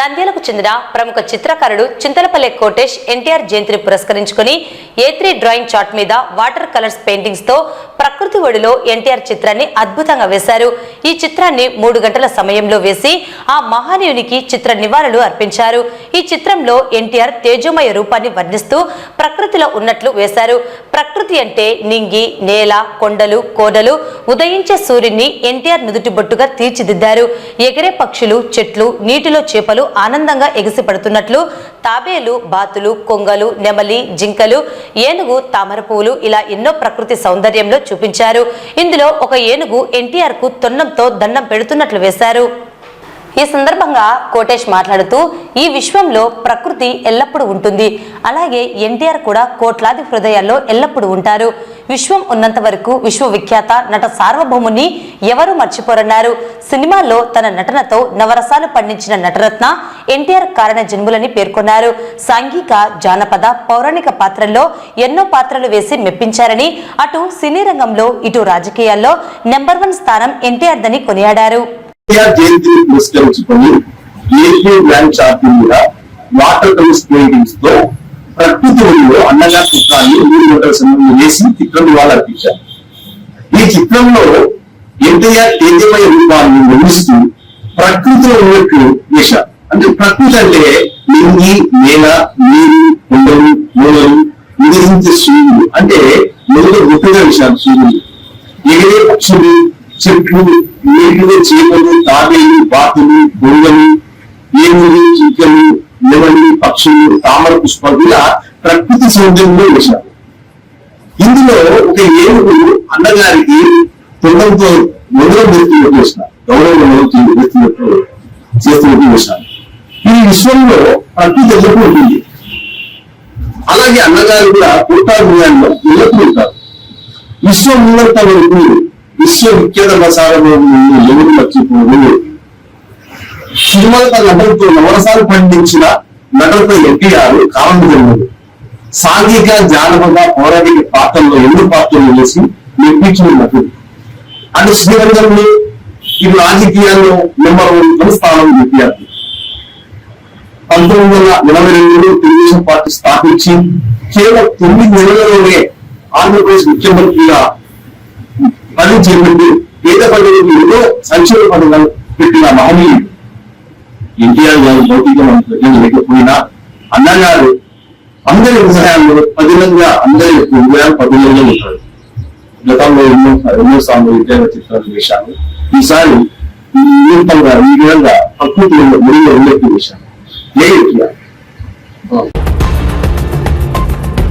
నంద్యాలకు చెందిన ప్రముఖ చిత్రకారుడు చింతలపల్లె కోటేష్ ఎన్టీఆర్ జయంతిని పురస్కరించుకుని ఏ త్రీ డ్రాయింగ్ చార్ట్ మీద వాటర్ కలర్స్ పెయింటింగ్స్తో ప్రకృతి ఒడిలో ఎన్టీఆర్ చిత్రాన్ని అద్భుతంగా వేశారు. ఈ చిత్రాన్ని మూడు గంటల సమయంలో వేసి ఆ మహానీయునికి చిత్ర నివాళులు అర్పించారు. ఈ చిత్రంలో ఎన్టీఆర్ తేజోమయ రూపాన్ని వర్ణిస్తూ ప్రకృతిలో ఉన్నట్లు వేశారు. ప్రకృతి అంటే నింగి నేల కొండలు కోడలు. ఉదయించే సూర్యుని ఎన్టీఆర్ నుదుటి బొట్టుగా తీర్చిదిద్దారు. ఎగిరే పక్షులు చెట్లు నీటిలో చేపలు ఆనందంగా ఎగిసిపడుతున్నట్లు తాబేలు బాతులు కొంగలు నెమలి జింకలు ఏనుగు తామర పూలు ఇలా ఎన్నో ప్రకృతి సౌందర్యంలో చూపించారు. ఇందులో ఒక ఏనుగు ఎన్టీఆర్కు తొండంతో దండం పెడుతున్నట్లు వేశారు. ఈ సందర్భంగా కోటేష్ మాట్లాడుతూ ఈ విశ్వంలో ప్రకృతి ఎల్లప్పుడూ ఉంటుంది. అలాగే ఎన్టీఆర్ కూడా కోట్లాది హృదయాల్లో ఎల్లప్పుడూ ఉంటారు. విశ్వం ఉన్నంత వరకు విశ్వవిఖ్యాత నట సార్వభౌముని ఎవరు మర్చిపోరన్నారు? సినిమాలో తన నటనతో నవరసాలు పండించిన నటరత్న ఎన్టీఆర్ కారణ జన్ములని పేర్కొన్నారు. సాంఘిక జానపద పౌరాణిక పాత్రల్లో ఎన్నో పాత్రలు వేసి మెప్పించారని అటు సినీ రంగంలో ఇటు రాజకీయాల్లో నెంబర్ వన్ స్థానం ఎన్టీఆర్ దని కొనియాడారు వాటర్ ప్రకృతి రంగులో అన్నగా చిత్రాన్ని మూడు గంటల సమయంలో వేసి చిత్రం వాళ్ళు అర్పించారు. ఈ చిత్రంలో ఎన్టీఆర్ తేజమయ రూపాన్ని నిర్మిస్తూ ప్రకృతిలో ఉన్నట్లు వేశారు అంటే ప్రకృతి అంటే నింగి నేల నీరు కొండలు మూలలు విధించే సూర్యుడు. అంటే మొదలు గొప్పగా వేశారు సూర్యుడు. ఎగిరే పక్షులు? చెట్లు నీటిలో చేపలు తాబేలు బాతులు దొంగలు పక్షులు తామర పుష్పాలు ఇలా ప్రకృతి సౌందర్యంలో వేశారు. ఇందులో ఒక ఏనుగు అన్నగారికి తొండంతో మొదలు వ్యక్తులు చేసినారు గౌరవం మొదలు వ్యక్తులకు చేస్తున్నట్టు వేశారు. ఈ విశ్వంలో ప్రకృతి ఎల్లప్పుడూ ఉంటుంది. అలాగే అన్నగారు కూడా పుట్టాభియాన్లో ఎల్లప్పుడూ ఉంటారు. విశ్వం ఉన్నంత వరకు విశ్వవిఖ్యాత ప్రసారంలో ఎవరు మర్చిపోరు సినిమాల తన నటనతో నవరసాలు పండించిన నటులతో ఎన్టీఆర్ కాలం జరిగింది సాంఘిక జానపద పౌరాణిక పాత్రల్లో ఎన్నో పాత్రలు వేసి మెప్పించిన నటుడు అటు శ్రీరంగంలో ఈ రాజకీయాల్లో నెంబర్ వన్ స్థానం ఎన్టీఆర్ పంతొమ్మిది వందల ఎనభై రెండులో తెలుగుదేశం పార్టీ స్థాపించి కేవలం తొమ్మిది నెలలలోనే ఆంధ్రప్రదేశ్ ముఖ్యమంత్రిగా పని చేపట్టి పేద ప్రజలకు ఎన్నో సంక్షేమ పథకాలు పెట్టిన మహనీయుడు. ఎన్టీఆర్ గారు భౌతిక లేకపోయినా అన్నగారు అందరి హృదయాల్లో పదిలంగా అందరి హృదయాలు పదిలంగా ఉంటారు. గతంలో ఎన్నో ఎన్నో సార్లు విద్యార్థి చిత్రాలు వేశాను ఈసారి ఈ ఈ విధంగా ప్రకృతిలో ముడిలో ఉండేట్టు వేశాను ఏ ఎన్టీఆర్.